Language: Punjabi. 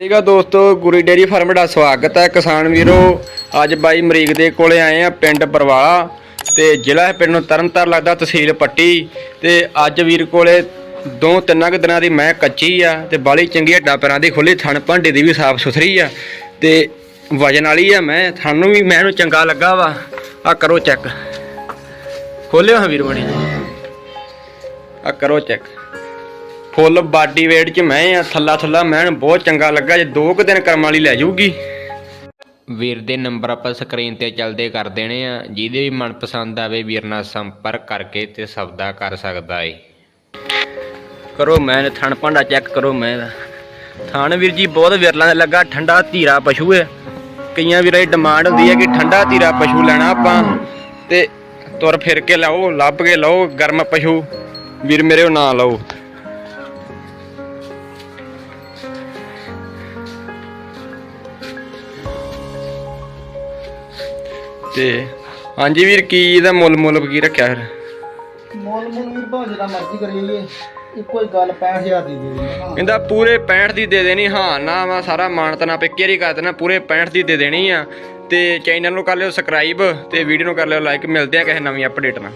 ਠੀਕ ਆ ਦੋਸਤੋ, ਗੁਰੀ ਡੇਰੀ ਫਾਰਮ ਦਾ ਸਵਾਗਤ ਹੈ ਕਿਸਾਨ ਵੀਰੋ। ਅੱਜ ਬਾਈ ਮਰੀਕ ਦੇ ਕੋਲੇ ਆਏ ਆ ਪਿੰਡ ਬਰਵਾਲਾ। ਤੇ ਜ਼ਿਲ੍ਹਾ ਹੈ ਪਿੰਡ ਨੂੰ ਤਰਨਤਾਰਨ, ਲੱਗਦਾ ਤਹਿਸੀਲ ਪੱਟੀ। ਤੇ ਅੱਜ ਵੀਰ ਕੋਲੇ ਦੋ ਤਿੰਨਾਂ ਕੁ ਦਿਨਾਂ ਦੀ ਮੈਂ ਕੱਚੀ ਆ ਤੇ ਬਾਲੀ ਚੰਗੀ ਹੱਡਾਂ ਪੈਰਾਂ ਦੀ ਖੁੱਲੀ ਥਣ ਭਾਂਡੇ ਦੀ ਵੀ ਸਾਫ਼ ਸੁਥਰੀ ਆ। ਤੇ ਵਜਨ ਵਾਲੀ ਆ ਮੈਂ ਤੁਹਾਨੂੰ ਵੀ ਮੈਨੂੰ ਚੰਗਾ ਲੱਗਾ ਵਾ। ਆ ਕਰੋ ਚੈੱਕ। ਖੋਲਿਓ ਹਾਂ ਵੀਰ ਬਣੀ। ਆ ਕਰੋ ਚੈੱਕ। ਫੁੱਲ ਬਾਡੀ weight ਚ ਮੈਂ ਆ ਥੱਲਾ ਥੱਲਾ ਮੈਂ ਬਹੁਤ ਚੰਗਾ ਲੱਗਾ ਜੇ ਦੋ ਕੁ ਦਿਨ ਕਰਮ ਵਾਲੀ ਲੈ ਜਾਊਗੀ। ਵੀਰ ਦੇ ਨੰਬਰ ਆਪਾਂ ਸਕਰੀਨ ਤੇ ਚੱਲਦੇ ਕਰ ਦੇਣੇ ਆ ਜਿਹਦੇ ਵੀ ਮਨਪਸੰਦ ਆਵੇ ਵੀਰ ਨਾਲ ਸੰਪਰਕ ਕਰਕੇ ਤੇ ਸੌਦਾ ਕਰ ਸਕਦਾ ਏ। ਕਰੋ ਮੈਂ ਥਣ ਭਾਂਡਾ ਚੈੱਕ ਕਰੋ ਮੈਂ। ਥਣ ਵੀਰ ਜੀ ਬਹੁਤ ਵਿਰਲਾ ਦਾ ਲੱਗਾ ਠੰਡਾ ਧੀਰਾ ਪਸ਼ੂ ਹੈ ਕਈਆਂ ਵੀਰਾਂ ਦੀ ਡਿਮਾਂਡ ਹੁੰਦੀ ਹੈ ਕਿ ਠੰਡਾ ਧੀਰਾ ਪਸ਼ੂ ਲੈਣਾ ਆਪਾਂ ਤੇ ਤੁਰ ਫਿਰ ਕੇ ਲਾਓ ਲੱਭ ਕੇ ਲਾਓ ਗਰਮ ਪਸ਼ੂ। ਵੀਰ ਮੇਰੇ ਉਹ ਨਾ ਲਾਓ ਤੇ ਹਾਂਜੀ ਵੀਰ ਕੀ ਇਹਦਾ ਮੁੱਲ ਮੁੱਲ ਕੀ ਰੱਖਿਆ ਫਿਰ? ਮੁੱਲ ਮੁੱਲ ਵੀਰ ਭਾਵੇਂ ਜਿਹੜਾ ਮਰਜ਼ੀ ਕਰੀਏ ਇੱਕੋ ਹੀ ਗੱਲ 65000 ਦੀ ਦੇ ਦੇਣੀ ਕਹਿੰਦਾ ਪੂਰੇ 65 ਦੀ ਦੇ ਦੇਣੀ ਹਾਂ ਨਾ ਵਾ ਸਾਰਾ ਮਾਨਤਾ ਨਾ ਪਿੱਕੇ ਹੀ ਕਰ ਦੇਣਾ ਪੂਰੇ 65 ਦੀ ਦੇ ਦੇਣੀ ਆ। ਤੇ ਚੈਨਲ ਨੂੰ ਕਰ ਲਿਓ ਸਬਸਕ੍ਰਾਈਬ ਤੇ ਵੀਡੀਓ ਨੂੰ ਕਰ ਲਿਓ ਲਾਈਕ ਮਿਲਦੇ ਆ ਕਿਸੇ ਨਵੀਂ ਅਪਡੇਟ ਨਾਲ।